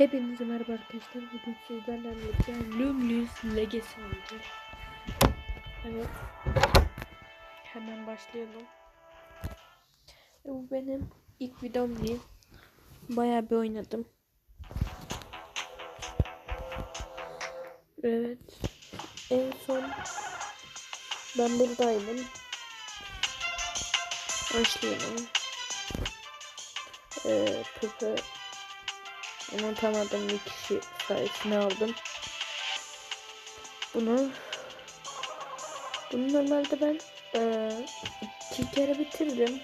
Hepinize merhaba arkadaşlar. Bugün sizlerle birlikte Lumlus Legacy oynayacağız. Evet. Hemen başlayalım. E, Bu benim ilk videom değil. Bayağı bir oynadım. Evet. En son ben buradaydım. Başlayalım. Ee, Pepe unutamadığım bir kişi sayesinde aldım. Bunu bunu normalde ben eee, iki kere bitirdim.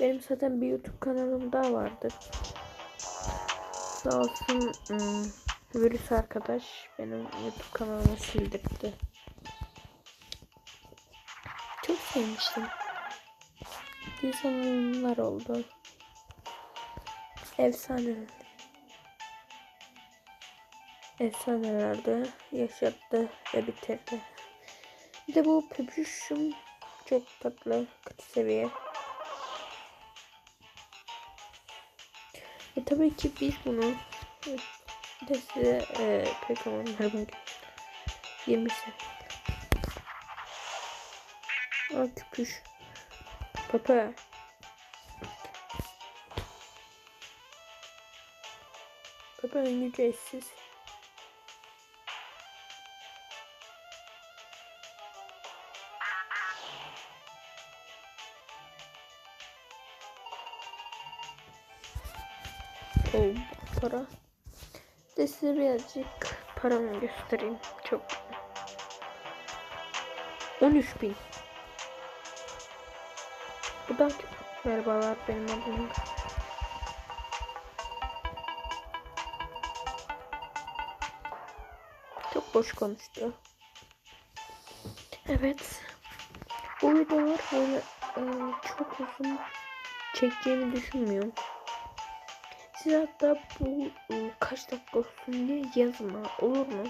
Benim zaten bir YouTube kanalım daha vardı. Sağ olsun ım, virüs arkadaş benim YouTube kanalımı sildirdi. Çok sevmiştim. Güzel oyunlar oldu. Efsane. Efsanelerde yaşattı ve bitirdi. Bir de bu pepüşüm çok tatlı, kötü seviye. E tabii ki biz bunu bir de size e, amanlar bugün 20 sene. Aa küpüş. Papa. Ön ücretsiz. O para. De size birazcık paramı göstereyim. Çok. 13 bin. Bu da merhabalar benim adım. Boş konuştu. Evet. Bu videolar böyle e, çok uzun çekeceğimi düşünmüyorum. Siz hatta bu e, kaç dakika olsun diye yazın ha, olur mu?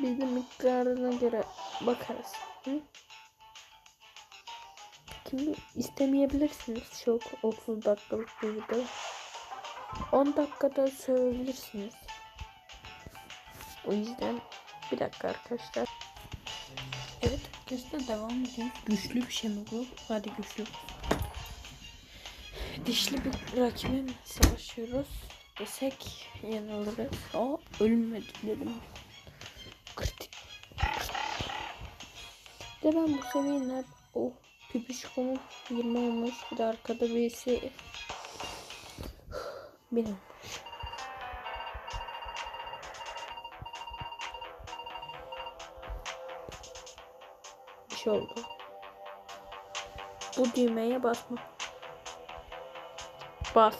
Biz de miktarına göre bakarız. Hı? Kimi istemeyebilirsiniz çok 30 dakikalık bir video. 10 dakikada sövebilirsiniz. O yüzden bir dakika arkadaşlar. Evet arkadaşlar devam ediyoruz. Güçlü bir şey mi bu? Hadi güçlü. Dişli bir rakibimle savaşıyoruz. Desek yanılırız. O ölmedi dedim. Kritik. De ben bu seviyeler o pipişkomu 20 olmuş. Bir de arkada birisi bin olmuş. Bir şey oldu. Bu düğmeye basma. Bas.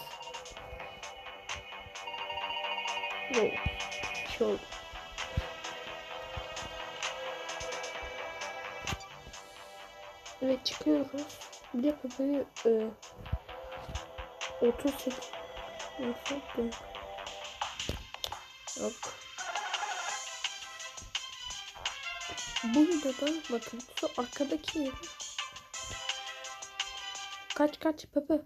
Yo. Bir şey oldu. Evet çıkıyoruz. Bir de Pepe'yi e, 38 Yaptım? Yok. Bu videoda bakın şu arkadaki Kaç kaç Pepe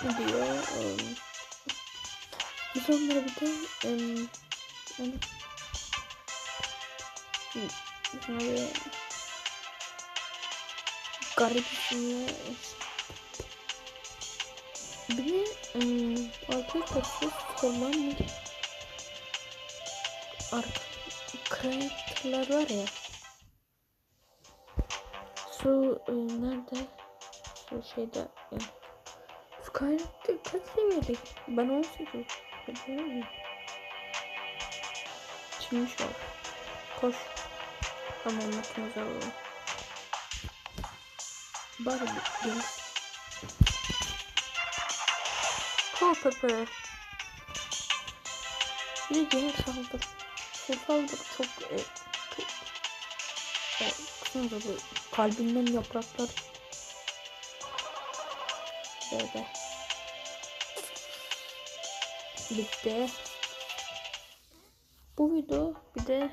diyor? Um, biz onlara bir de um, bir garip isimli bir de um, arkadaşlar şu sormam mı? Arka var ya su e, nerede? Şu şeyde yani. Su kaynakta kaç seviyede? Ben 18. Biliyor Şimdi şu an. Koş. Tamam makinesi alalım. Bari bir gel. Kol Pepe. Bir de gene saldır. Şey saldır çok e, çok e, kısımda bu kalbinden yapraklar böyle bitti. Bu video bir de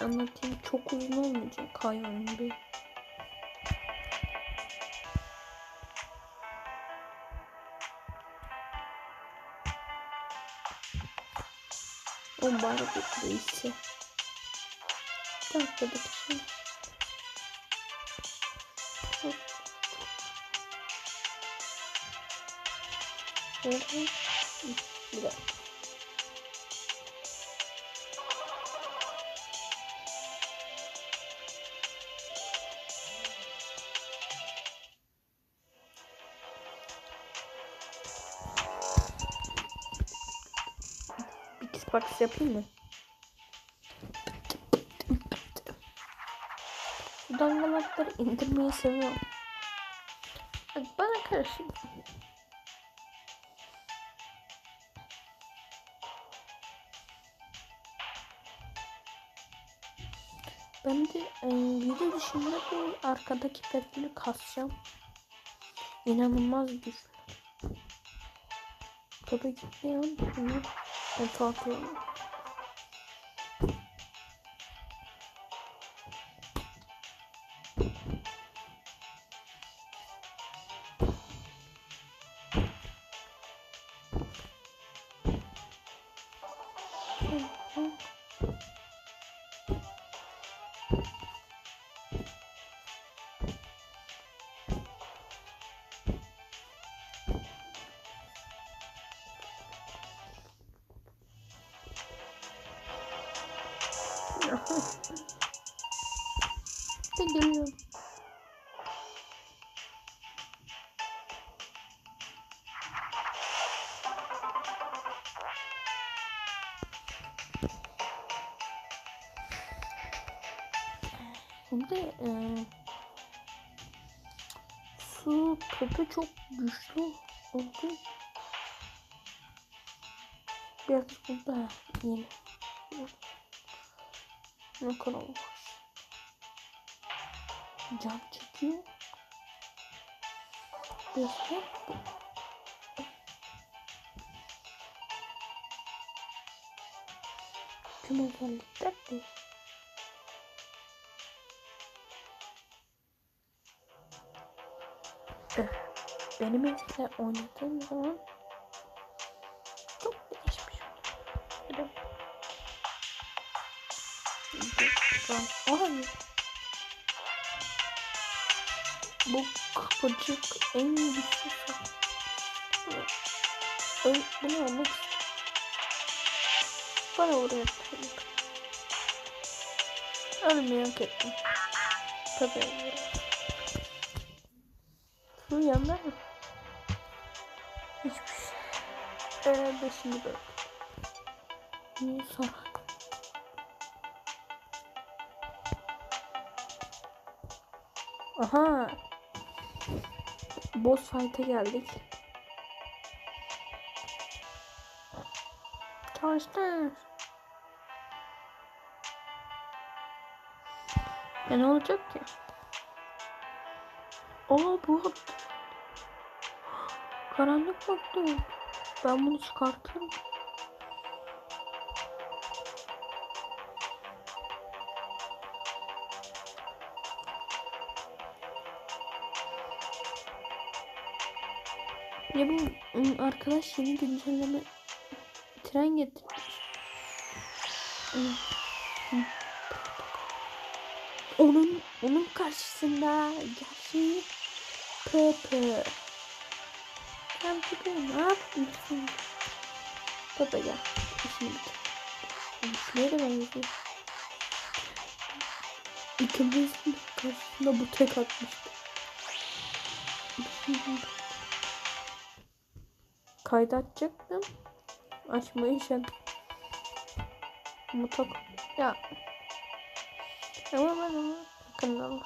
anlatayım. Çok uzun olmayacak hayvan gibi. On bari bu değilse. Bir dakika bir şey. Hop. Şöyle. Bir dakika. Bir Xbox yapayım mı? Bu dangalakları indirmeyi seviyorum. Bak bana karışın. Ben de e, video dışında bu arkadaki petleri kasacağım. İnanılmaz güçlü. Tabii gitti ya. Bunu ben takıyorum. Şimdi e, su topu çok güçlü oldu. Biraz burada yine. Ne kadar var? Can çekiyor. Da tüm özellikler de benim eskiden oynadığım zaman çok değişmiş. Bir de- Hayır. Bu kapıcık en güçlü Öl, bunu almak istiyorum. Bana oraya atayım. Ölmeyi hak ettim. Tabii. Şu yanlar mı? Herhalde şimdi böyle. Niye sonra? Aha. Boss fight'e geldik. Çalıştır. Ya ne olacak ki? Aa bu karanlık baktı. Ben bunu çıkartırım. Ya bu arkadaş yeni güncelleme tren getirmiş. Onun onun karşısında gerçeği Pepe. Sen Pepe ne yapıyorsun? Pepe gel. İşini bitir. Güçlüye de benziyor. İkimizin karşısında bu tek atmıştı. Kaydı açacaktım. Açmayı sen. Mutak. Ya. Ama ben onu yakından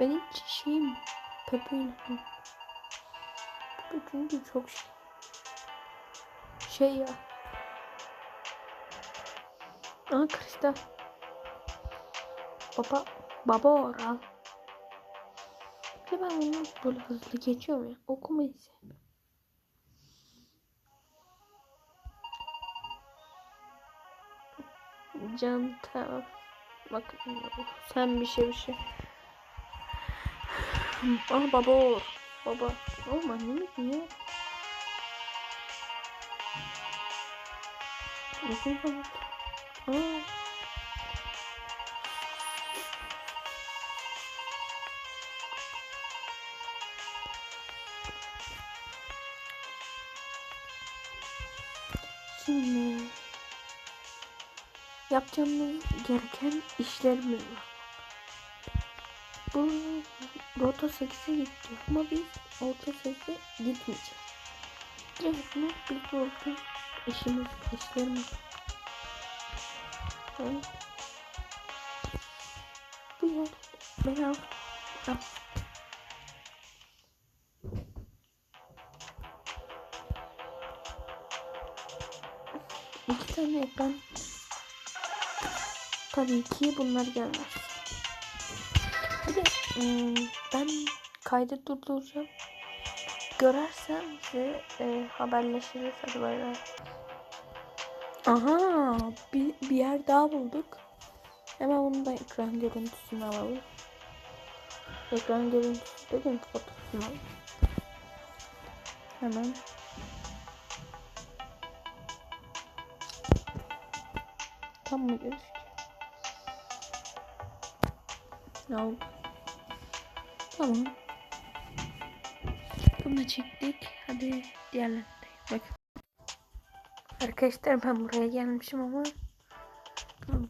Ben hiç şeyim Pepe oynadım. Çünkü çok şey. Şey ya. Aa kristal. Baba. Baba oral. Bir ben bunu böyle hızlı geçiyorum ya. Okumayı sevmiyorum. Canta. Bak sen bir şey bir şey. Ah baba olur. Baba. Oğlum annemi niye? Uzun zaman. Aa. Şimdi yapacağımız gereken işlerimiz var. Bu Rota 8'e gitti ama biz Orta 8'e gitmeyeceğiz. Direkt mi? Biz orada işimiz, işlerimiz. Bu yer ben al. al. İki tane ekran. Tabii ki bunlar gelmez. Im, ben kaydı durduracağım. Görersem size e, haberleşiriz. Hadi bay bay. Aha bir, bir yer daha bulduk. Hemen bunu da ekran görüntüsünü alalım. Ekran görüntüsü dedim fotosunu alalım. Hemen. Tam mı gözüküyor? Al. Tamam. Bunu da çektik. Hadi diğerlerine. Bak. Arkadaşlar ben buraya gelmişim ama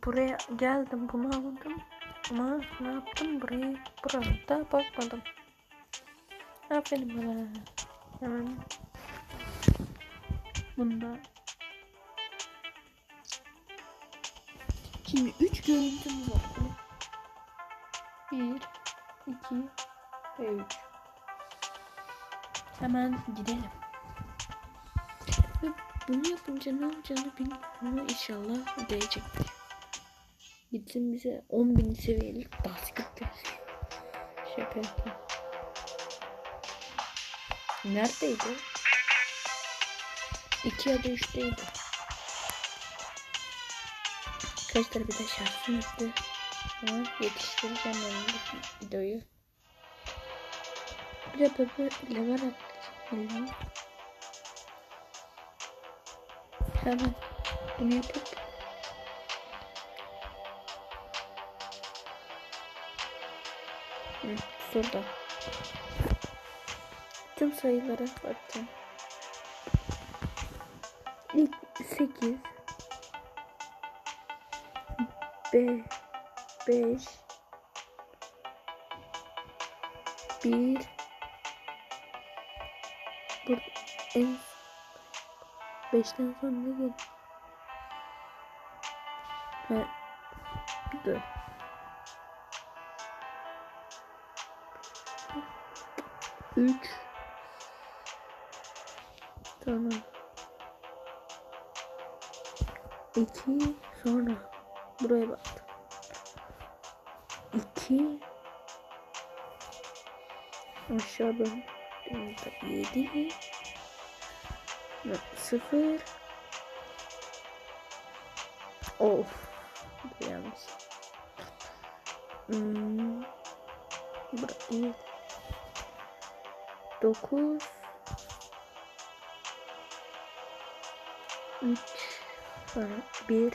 buraya geldim bunu aldım ama ne yaptım burayı burada bakmadım. Aferin bana. Hemen bunda Şimdi 3 görüntümüz var. 1 2 ve 3 Hemen gidelim. Bunu yapınca ne olacağını bilmiyorum inşallah değecektir. Gitsin bize 10.000 seviyelik basket versin. Şaka yapayım. Neredeydi? 2 ya da 3'teydi. Arkadaşlar bir de şarkı bitti. Ama yetiştireceğim ben videoyu. Bir de level atlayacağım. Hemen bunu yapıp şurada. Tüm sayılara bakacağım. İlk 8 B 5 1 Dur. En 5'ten sonra ne geliyor? Ben... Dur. Üç. Tamam. İki. Sonra. Buraya baktım. İki. Aşağıda. 7 0 Of bu yanlış. Hmm. Bırak iyi. 9 3 1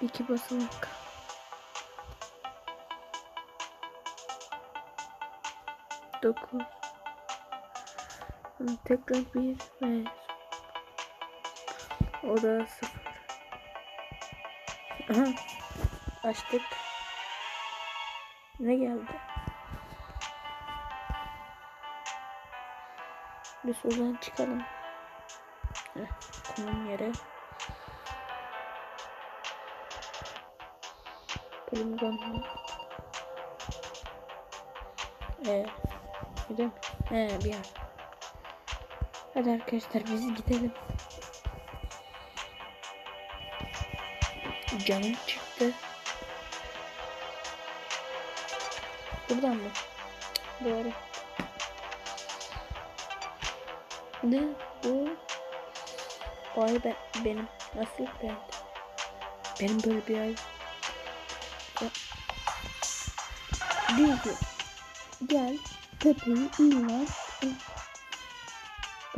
2 basamak. Dokuz. Tekrar bir ve o da sıfır. Aha. Açtık. Ne geldi? Biz oradan çıkalım. Heh, konum yere. Poligon. Ee, gidelim. He, bir yer. Hadi arkadaşlar biz gidelim. Canım çıktı. Buradan mı? Doğru. Ne bu? Vay ben benim. Nasıl beğendim? Benim böyle bir ay. Diyor ki gel Pepe'yi iyi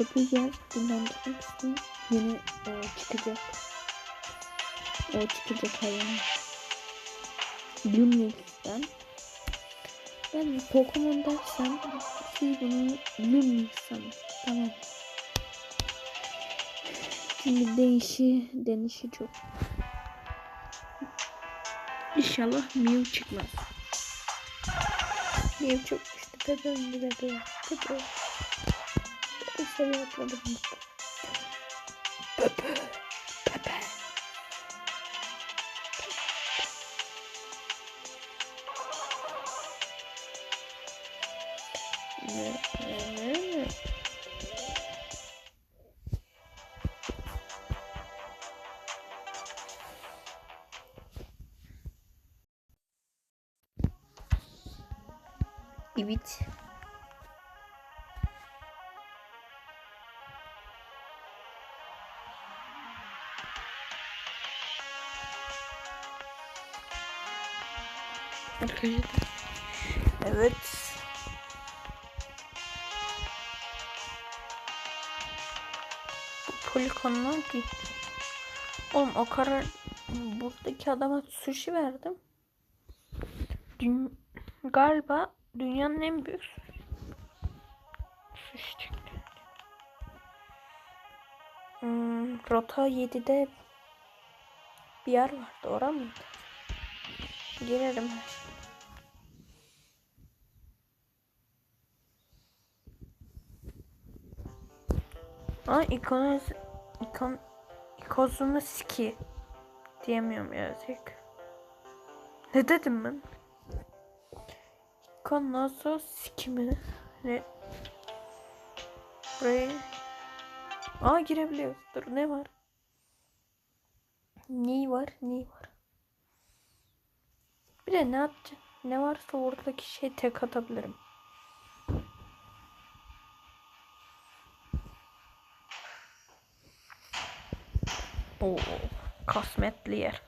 var. Pepe'yi gel dinlendirmek istiyorum. Yeni e, çıkacak. O çıkacak hayvan. Lumix'ten. Ben Pokemon dersen şey bunu Lumix sanırım. Tamam. Şimdi değişi, denişi çok. İnşallah Mew çıkmaz. Mew çok güçlü. Pepe Pepe. Pepe. Pepe seviye atladım. Arkadaşlar. Evet. Bu polikonlar ki. Oğlum o kadar buradaki adama sushi verdim. Dün, galiba dünyanın en büyük sushi çıktı. Hmm, Rota 7'de bir yer vardı. Orada mıydı? Girerim. Aa ikonoz ikon ikozunu ski diyemiyorum yazık. Ne dedim ben? Ikonozo ski mi? Ne? Buraya Aa girebiliyoruz. Dur ne var? Ne var? Ne var? Bir de ne atacağım? Ne varsa oradaki şey tek atabilirim. Oo, kasmetli yer.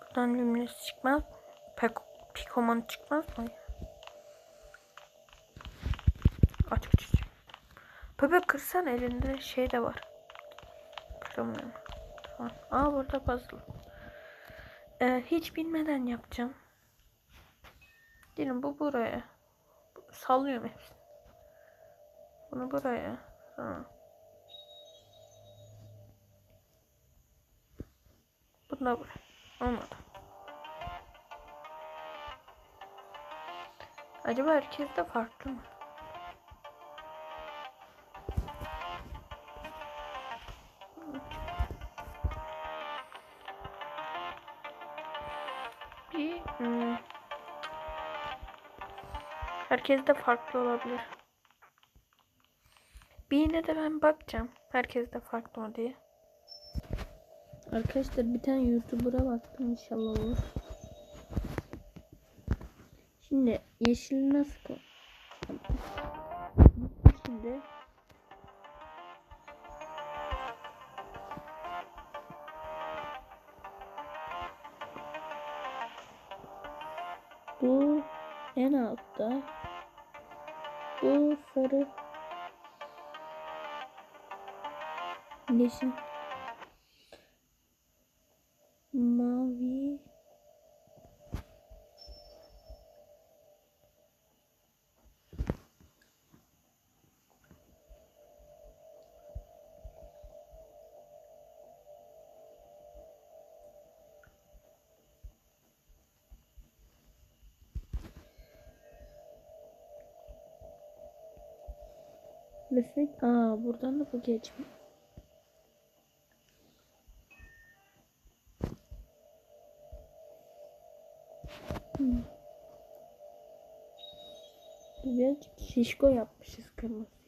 Buradan Lumines çıkmaz. Pek Pikoman çıkmaz mı? Aç aç aç. Pepe kırsan elinde şey de var. Kıramıyorum. Tamam. Aa burada puzzle. Ee, hiç bilmeden yapacağım. Gelin bu buraya. Sallıyorum hepsini. Bunu buraya. Tamam. Bunu da buraya. Olmadı. Acaba herkes de farklı mı? Herkes de farklı olabilir. Bir yine de ben bakacağım. Herkes de farklı mı diye. Arkadaşlar bir tane YouTuber'a baktım inşallah olur. Şimdi yeşil nasıl yeşil mavi Mesela aa buradan da bu geçmiyor. Birazcık şişko yapmışız kırmızı.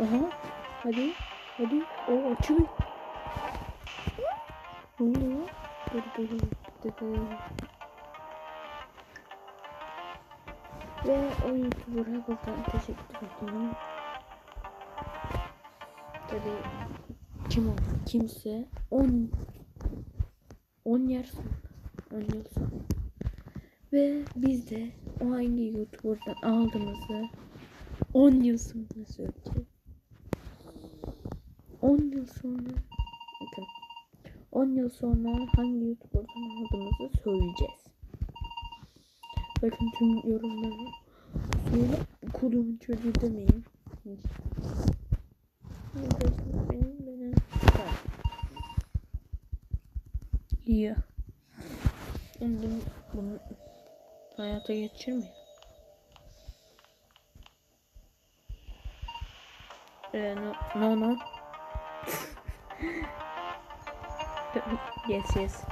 Aha. Hadi. Hadi. O açılıyor. Ne oluyor? Dur dur dur. Ve o YouTuber'a buradan teşekkür ediyorum. Tabii kim o? Kimse 10 10 yer sonra 10 yıl sonra. Ve biz de o hangi YouTuber'dan aldığımızı 10 yıl sonra söyleyeceğiz. 10 yıl sonra bakın 10 yıl sonra hangi YouTuber'dan aldığımızı söyleyeceğiz. Bakın tüm yorumları sonra kulumun çocuğu demeyin. Arkadaşlar benim benim. Tamam. İyi. Şimdi bunu hayata geçirmeyin. Ee, no, no, no. yes, yes.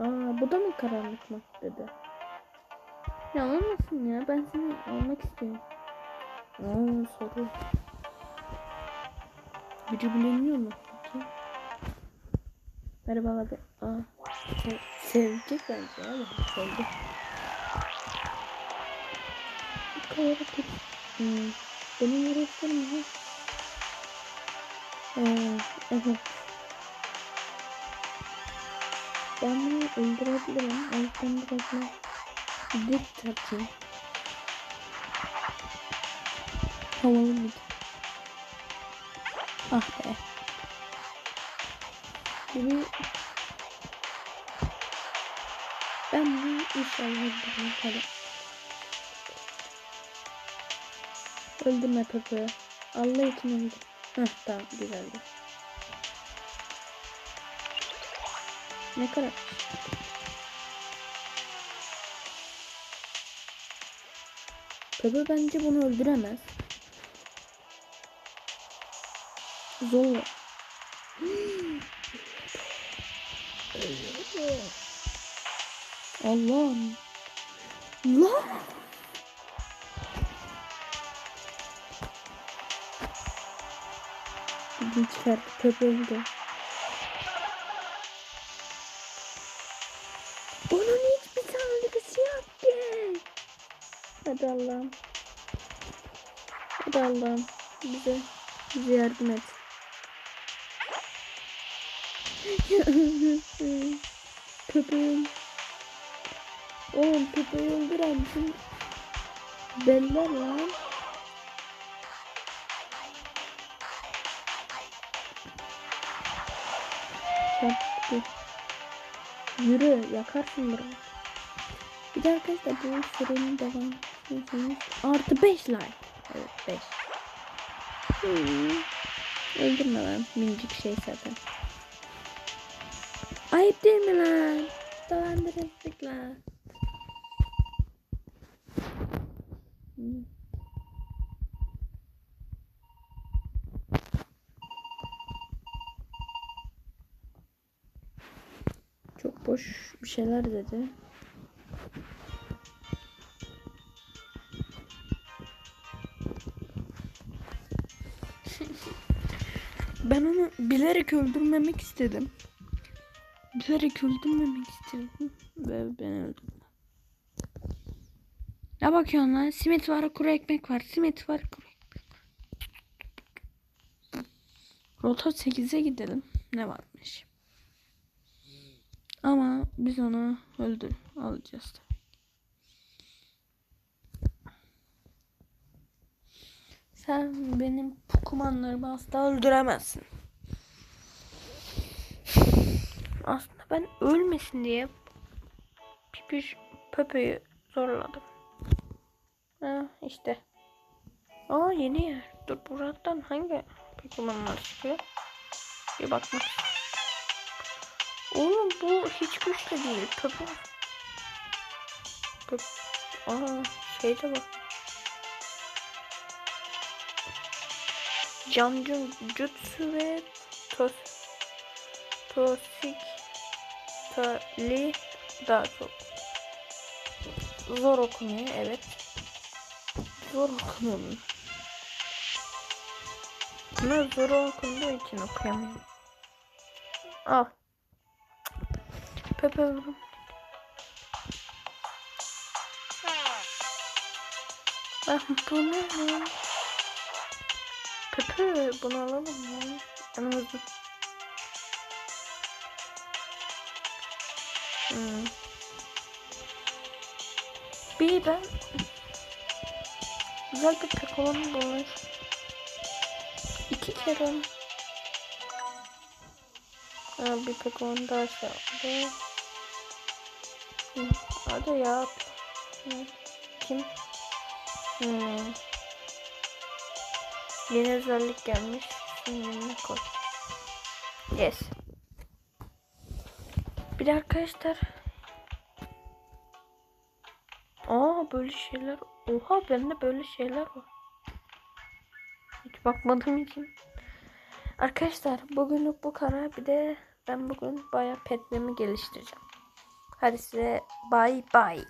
Aa, bu da mı karanlık maddede? Ya olmasın ya. Ben seni almak istiyorum. Aa, soru. Gücü biliniyor mu? Merhaba abi. Aa, se sevecek bence ya. Sevdi. Kavara tut. Hmm. Benim uğraşlarım ya. Ee, evet. Ben bunu öldürebilirim. O biraz da dik takayım. Havalı bir Ah be. Şimdi ben bunu inşallah öldürürüm. Öldürme Pepe. Allah için öldür. Heh tamam güzeldi. Ne kadar? Pepe bence bunu öldüremez. Zor. Allah'ım. Lan. Bir çıkarttı Pepe öldü. Onun hiçbir saldırısı yok ki. Hadi Allah'ım. Hadi Allah'ım. Bize, bize yardım et. Köpeğim. Oğlum köpeği öldüren bütün beller lan. Yaptı. Yürü yakarsın burayı. Bir de arkadaşlar bu sürenin devam artı 5 like. Evet 5. Hmm. Öldürme lan minicik şey zaten. Ayıp değil mi lan? Dolandırıldık lan. Çok boş bir şeyler dedi. Ben onu bilerek öldürmemek istedim. Bilerek öldürmemek istedim. Ve ben öldürdüm. Ne bakıyorsun lan? Simit var, kuru ekmek var. Simit var, kuru ekmek var. Rota 8'e gidelim. Ne varmış? Ama biz onu öldür alacağız tabii. Sen benim Pokemon'larımı asla öldüremezsin. Aslında ben ölmesin diye Pipiş Pepe'yi zorladım. Ha işte. Aa yeni yer. Dur buradan hangi Pokemon'lar çıkıyor? Bir bakmak. Oğlum bu hiç güçlü değil. Pepe. Pepe. Aa şeyde bak. Cancu Jutsu ve Tos Tosik Tali daha çok zor okunuyor evet zor okunuyor ama zor okunduğu için okuyamıyorum Al. Pepe vurun. Ah bu ne lan? Pepe bunu alalım ya. Yanımızda. Hmm. Bir ben güzel bir pekolonu bulmuş. İki kere. Ha, bir pekolon daha şey yaptı. Hadi yap. Kim? Hmm. Yeni özellik gelmiş. Şimdi koy. Yes. Bir arkadaşlar. Aa böyle şeyler. Oha bende böyle şeyler var. Hiç bakmadım için. Arkadaşlar bugünlük bu kadar. Bir de ben bugün bayağı petlerimi geliştireceğim. Hadi size bye bye.